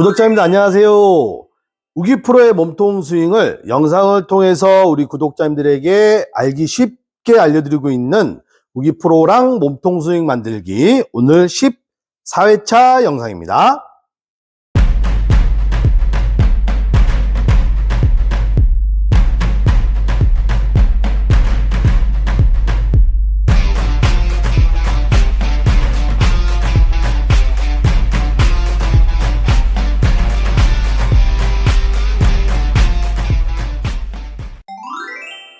구독자님들 안녕하세요. 우기 프로의 몸통 스윙을 영상을 통해서 우리 구독자님들에게 알기 쉽게 알려드리고 있는 우기 프로랑 몸통 스윙 만들기 오늘 14회차 영상입니다.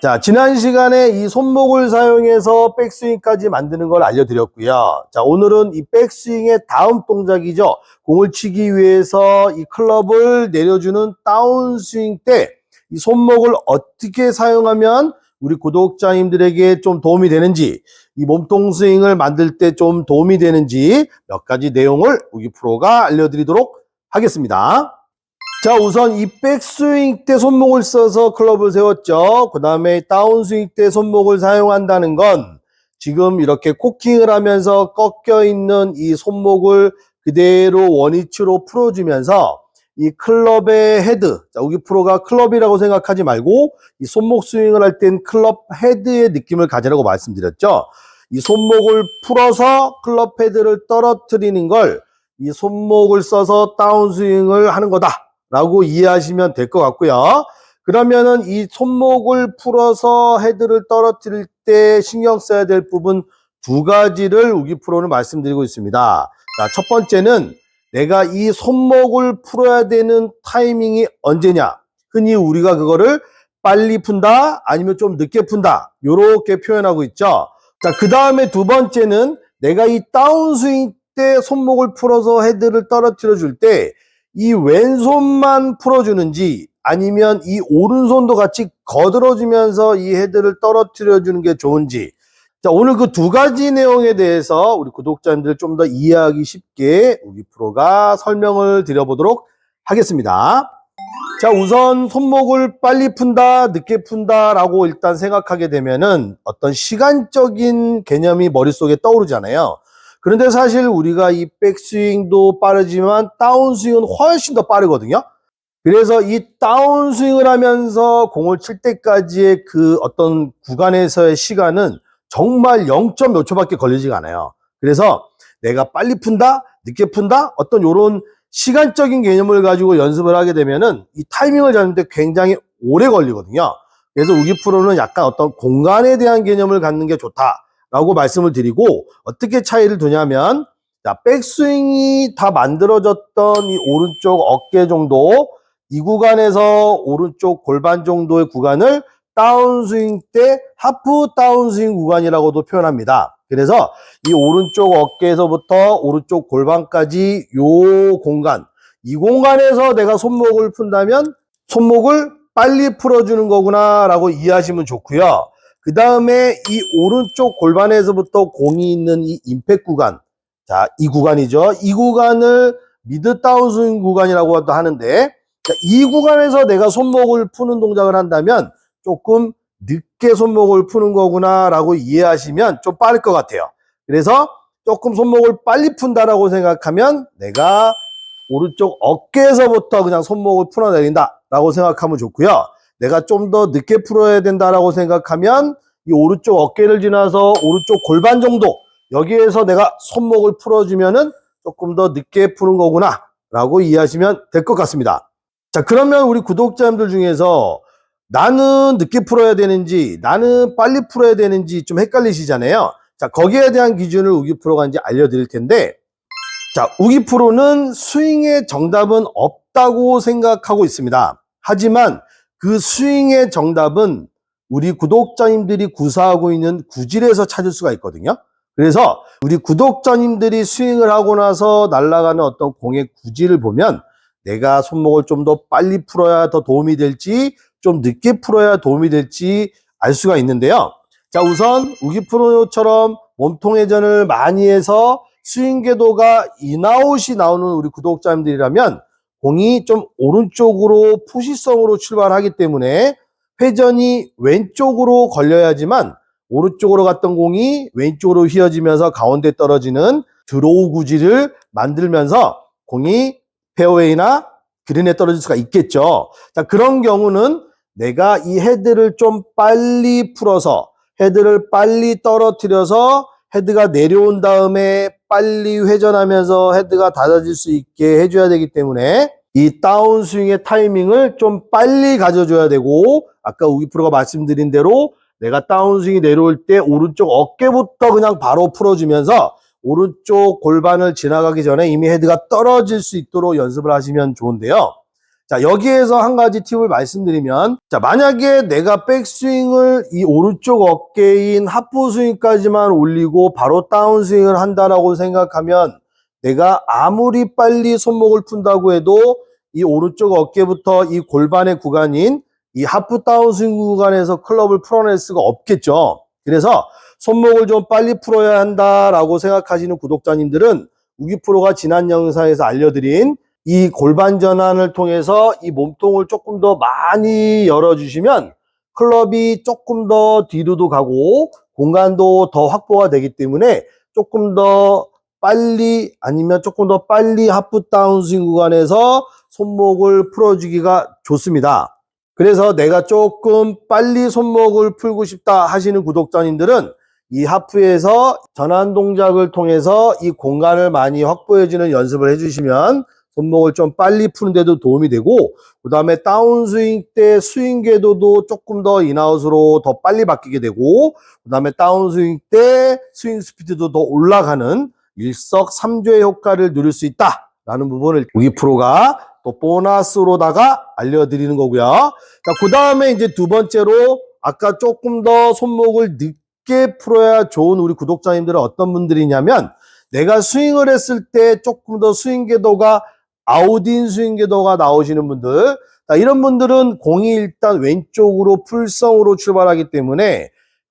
자, 지난 시간에 이 손목을 사용해서 백스윙까지 만드는 걸 알려드렸고요. 자, 오늘은 이 백스윙의 다음 동작이죠. 공을 치기 위해서 이 클럽을 내려주는 다운스윙 때 이 손목을 어떻게 사용하면 우리 구독자님들에게 좀 도움이 되는지, 이 몸통 스윙을 만들 때 좀 도움이 되는지 몇 가지 내용을 우기 프로가 알려드리도록 하겠습니다. 자, 우선 이 백스윙 때 손목을 써서 클럽을 세웠죠. 그 다음에 다운스윙 때 손목을 사용한다는 건 지금 이렇게 코킹을 하면서 꺾여 있는 이 손목을 그대로 원위치로 풀어주면서 이 클럽의 헤드, 자, 우기 프로가 클럽이라고 생각하지 말고 이 손목 스윙을 할 땐 클럽 헤드의 느낌을 가지라고 말씀드렸죠. 이 손목을 풀어서 클럽 헤드를 떨어뜨리는 걸 이 손목을 써서 다운스윙을 하는 거다. 라고 이해하시면 될 것 같고요. 그러면은 이 손목을 풀어서 헤드를 떨어뜨릴 때 신경 써야 될 부분 두 가지를 우기 프로는 말씀드리고 있습니다. 자, 첫 번째는 내가 이 손목을 풀어야 되는 타이밍이 언제냐. 흔히 우리가 그거를 빨리 푼다 아니면 좀 늦게 푼다. 요렇게 표현하고 있죠. 자, 그 다음에 두 번째는 내가 이 다운스윙 때 손목을 풀어서 헤드를 떨어뜨려 줄 때 이 왼손만 풀어주는지 아니면 이 오른손도 같이 거들어주면서 이 헤드를 떨어뜨려 주는 게 좋은지. 자 오늘 그 두 가지 내용에 대해서 우리 구독자님들 좀 더 이해하기 쉽게 우리 프로가 설명을 드려보도록 하겠습니다. 자 우선 손목을 빨리 푼다 늦게 푼다 라고 일단 생각하게 되면은 어떤 시간적인 개념이 머릿속에 떠오르잖아요 그런데 사실 우리가 이 백스윙도 빠르지만 다운스윙은 훨씬 더 빠르거든요. 그래서 이 다운스윙을 하면서 공을 칠 때까지의 그 어떤 구간에서의 시간은 정말 0. 몇 초밖에 걸리지가 않아요. 그래서 내가 빨리 푼다, 늦게 푼다, 어떤 요런 시간적인 개념을 가지고 연습을 하게 되면은 이 타이밍을 잡는데 굉장히 오래 걸리거든요. 그래서 우기 프로는 약간 어떤 공간에 대한 개념을 갖는 게 좋다. 라고 말씀을 드리고 어떻게 차이를 두냐면 자, 백스윙이 다 만들어졌던 이 오른쪽 어깨 정도 이 구간에서 오른쪽 골반 정도의 구간을 다운스윙 때 하프 다운스윙 구간이라고도 표현합니다. 그래서 이 오른쪽 어깨에서부터 오른쪽 골반까지 요 공간 이 공간에서 내가 손목을 푼다면 손목을 빨리 풀어주는 거구나 라고 이해하시면 좋고요. 그 다음에 이 오른쪽 골반에서부터 공이 있는 이 임팩 구간. 자, 이 구간이죠. 이 구간을 미드 다운스윙 구간이라고 하는데, 자, 이 구간에서 내가 손목을 푸는 동작을 한다면 조금 늦게 손목을 푸는 거구나 라고 이해하시면 좀 빠를 것 같아요. 그래서 조금 손목을 빨리 푼다라고 생각하면 내가 오른쪽 어깨에서부터 그냥 손목을 풀어내린다 라고 생각하면 좋고요. 내가 좀 더 늦게 풀어야 된다라고 생각하면 이 오른쪽 어깨를 지나서 오른쪽 골반 정도 여기에서 내가 손목을 풀어주면은 조금 더 늦게 푸는 거구나 라고 이해하시면 될 것 같습니다. 자 그러면 우리 구독자님들 중에서 나는 늦게 풀어야 되는지 나는 빨리 풀어야 되는지 좀 헷갈리시잖아요. 자 거기에 대한 기준을 우기 프로가 이제 알려드릴 텐데 자 우기 프로는 스윙의 정답은 없다고 생각하고 있습니다. 하지만 그 스윙의 정답은 우리 구독자님들이 구사하고 있는 구질에서 찾을 수가 있거든요. 그래서 우리 구독자님들이 스윙을 하고 나서 날아가는 어떤 공의 구질을 보면 내가 손목을 좀 더 빨리 풀어야 더 도움이 될지 좀 늦게 풀어야 도움이 될지 알 수가 있는데요. 자, 우선 우기 프로처럼 몸통 회전을 많이 해서 스윙 궤도가 인아웃이 나오는 우리 구독자님들이라면 공이 좀 오른쪽으로 푸시성으로 출발하기 때문에 회전이 왼쪽으로 걸려야지만 오른쪽으로 갔던 공이 왼쪽으로 휘어지면서 가운데 떨어지는 드로우 구질을 만들면서 공이 페어웨이나 그린에 떨어질 수가 있겠죠. 자, 그런 경우는 내가 이 헤드를 좀 빨리 풀어서 헤드를 빨리 떨어뜨려서 헤드가 내려온 다음에 빨리 회전하면서 헤드가 닫아질 수 있게 해줘야 되기 때문에 이 다운스윙의 타이밍을 좀 빨리 가져줘야 되고 아까 우기 프로가 말씀드린 대로 내가 다운스윙이 내려올 때 오른쪽 어깨부터 그냥 바로 풀어주면서 오른쪽 골반을 지나가기 전에 이미 헤드가 떨어질 수 있도록 연습을 하시면 좋은데요. 자, 여기에서 한 가지 팁을 말씀드리면, 자, 만약에 내가 백스윙을 이 오른쪽 어깨인 하프 스윙까지만 올리고 바로 다운스윙을 한다라고 생각하면 내가 아무리 빨리 손목을 푼다고 해도 이 오른쪽 어깨부터 이 골반의 구간인 이 하프 다운스윙 구간에서 클럽을 풀어낼 수가 없겠죠. 그래서 손목을 좀 빨리 풀어야 한다라고 생각하시는 구독자님들은 우기 프로가 지난 영상에서 알려드린 이 골반 전환을 통해서 이 몸통을 조금 더 많이 열어주시면 클럽이 조금 더 뒤로도 가고 공간도 더 확보가 되기 때문에 조금 더 빨리 아니면 조금 더 빨리 하프 다운스윙 구간에서 손목을 풀어주기가 좋습니다. 그래서 내가 조금 빨리 손목을 풀고 싶다 하시는 구독자님들은 이 하프에서 전환 동작을 통해서 이 공간을 많이 확보해주는 연습을 해주시면 손목을 좀 빨리 푸는데도 도움이 되고 그 다음에 다운스윙 때 스윙 궤도도 조금 더 인아웃으로 더 빨리 바뀌게 되고 그 다음에 다운스윙 때 스윙 스피드도 더 올라가는 일석삼조의 효과를 누릴 수 있다 라는 부분을 우기 프로가 또 보너스로다가 알려드리는 거고요. 자, 그 다음에 이제 두 번째로 아까 조금 더 손목을 늦게 풀어야 좋은 우리 구독자님들은 어떤 분들이냐면 내가 스윙을 했을 때 조금 더 스윙 궤도가 아웃인 스윙 궤도가 나오시는 분들 자, 이런 분들은 공이 일단 왼쪽으로 풀성으로 출발하기 때문에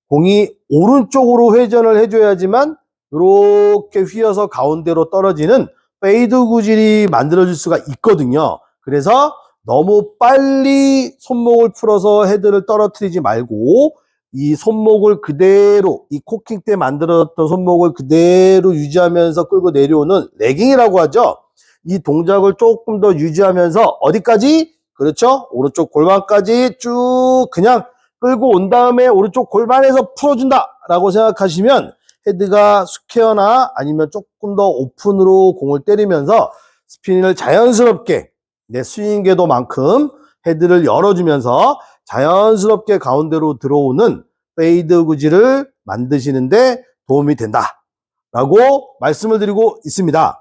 공이 오른쪽으로 회전을 해줘야지만 이렇게 휘어서 가운데로 떨어지는 페이드 구질이 만들어질 수가 있거든요. 그래서 너무 빨리 손목을 풀어서 헤드를 떨어뜨리지 말고 이 손목을 그대로 이 코킹 때 만들었던 손목을 그대로 유지하면서 끌고 내려오는 레깅이라고 하죠. 이 동작을 조금 더 유지하면서 어디까지? 그렇죠. 오른쪽 골반까지 쭉 그냥 끌고 온 다음에 오른쪽 골반에서 풀어준다 라고 생각하시면 헤드가 스퀘어나 아니면 조금 더 오픈으로 공을 때리면서 스피닝을 자연스럽게 내 스윙 궤도만큼 헤드를 열어주면서 자연스럽게 가운데로 들어오는 페이드 구질을 만드시는데 도움이 된다. 라고 말씀을 드리고 있습니다.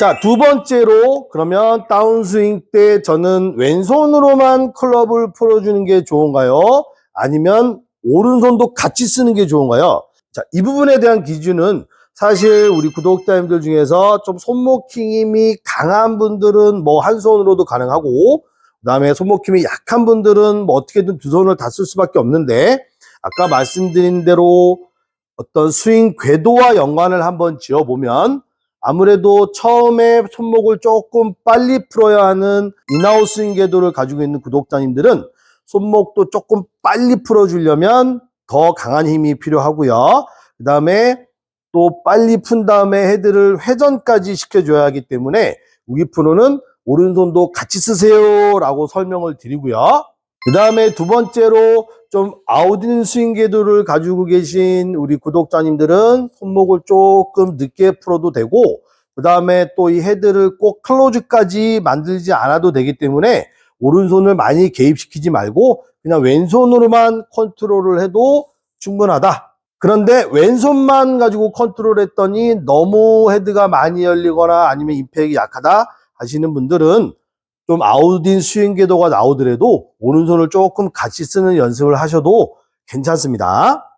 자, 두 번째로 그러면 다운스윙 때 저는 왼손으로만 클럽을 풀어주는 게 좋은가요? 아니면 오른손도 같이 쓰는 게 좋은가요? 자, 이 부분에 대한 기준은 사실 우리 구독자님들 중에서 좀 손목 힘이 강한 분들은 뭐 한 손으로도 가능하고 그 다음에 손목 힘이 약한 분들은 뭐 어떻게든 두 손을 다 쓸 수밖에 없는데 아까 말씀드린 대로 어떤 스윙 궤도와 연관을 한번 지어보면 아무래도 처음에 손목을 조금 빨리 풀어야 하는 인아웃 스윙 궤도를 가지고 있는 구독자님들은 손목도 조금 빨리 풀어주려면 더 강한 힘이 필요하고요. 그 다음에 또 빨리 푼 다음에 헤드를 회전까지 시켜줘야 하기 때문에 우기 프로는 오른손도 같이 쓰세요 라고 설명을 드리고요. 그 다음에 두 번째로 좀 아웃인 스윙 궤도를 가지고 계신 우리 구독자님들은 손목을 조금 늦게 풀어도 되고 그 다음에 또 이 헤드를 꼭 클로즈까지 만들지 않아도 되기 때문에 오른손을 많이 개입시키지 말고 그냥 왼손으로만 컨트롤을 해도 충분하다. 그런데 왼손만 가지고 컨트롤 했더니 너무 헤드가 많이 열리거나 아니면 임팩이 약하다 하시는 분들은 좀 아웃인 스윙 궤도가 나오더라도 오른손을 조금 같이 쓰는 연습을 하셔도 괜찮습니다.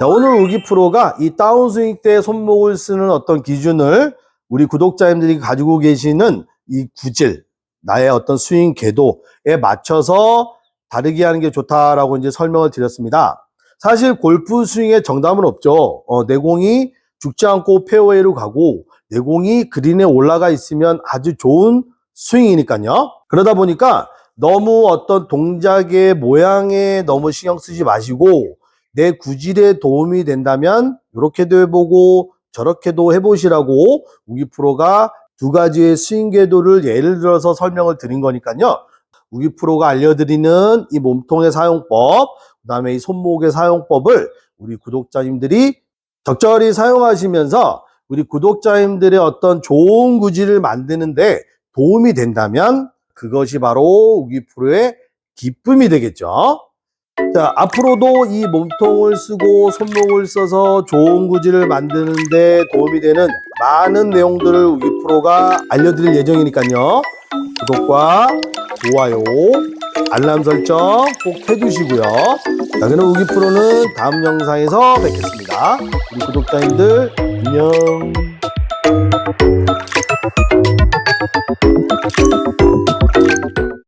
자, 오늘 우기 프로가 이 다운스윙 때 손목을 쓰는 어떤 기준을 우리 구독자님들이 가지고 계시는 이 구질, 나의 어떤 스윙 궤도에 맞춰서 다르게 하는 게 좋다라고 이제 설명을 드렸습니다. 사실 골프 스윙에 정답은 없죠. 어, 내 공이 죽지 않고 페어웨이로 가고 내 공이 그린에 올라가 있으면 아주 좋은 스윙이니까요. 그러다 보니까 너무 어떤 동작의 모양에 너무 신경 쓰지 마시고 내 구질에 도움이 된다면 이렇게도 해보고 저렇게도 해보시라고 우기 프로가 두 가지의 스윙 궤도를 예를 들어서 설명을 드린 거니까요. 우기 프로가 알려드리는 이 몸통의 사용법, 그 다음에 이 손목의 사용법을 우리 구독자님들이 적절히 사용하시면서 우리 구독자님들의 어떤 좋은 구질을 만드는데 도움이 된다면 그것이 바로 우기 프로의 기쁨이 되겠죠. 자, 앞으로도 이 몸통을 쓰고 손목을 써서 좋은 구질을 만드는데 도움이 되는 많은 내용들을 우기 프로가 알려드릴 예정이니까요. 구독과 좋아요, 알람 설정 꼭 해주시고요. 자, 그럼 우기 프로는 다음 영상에서 뵙겠습니다. 우리 구독자님들 안녕.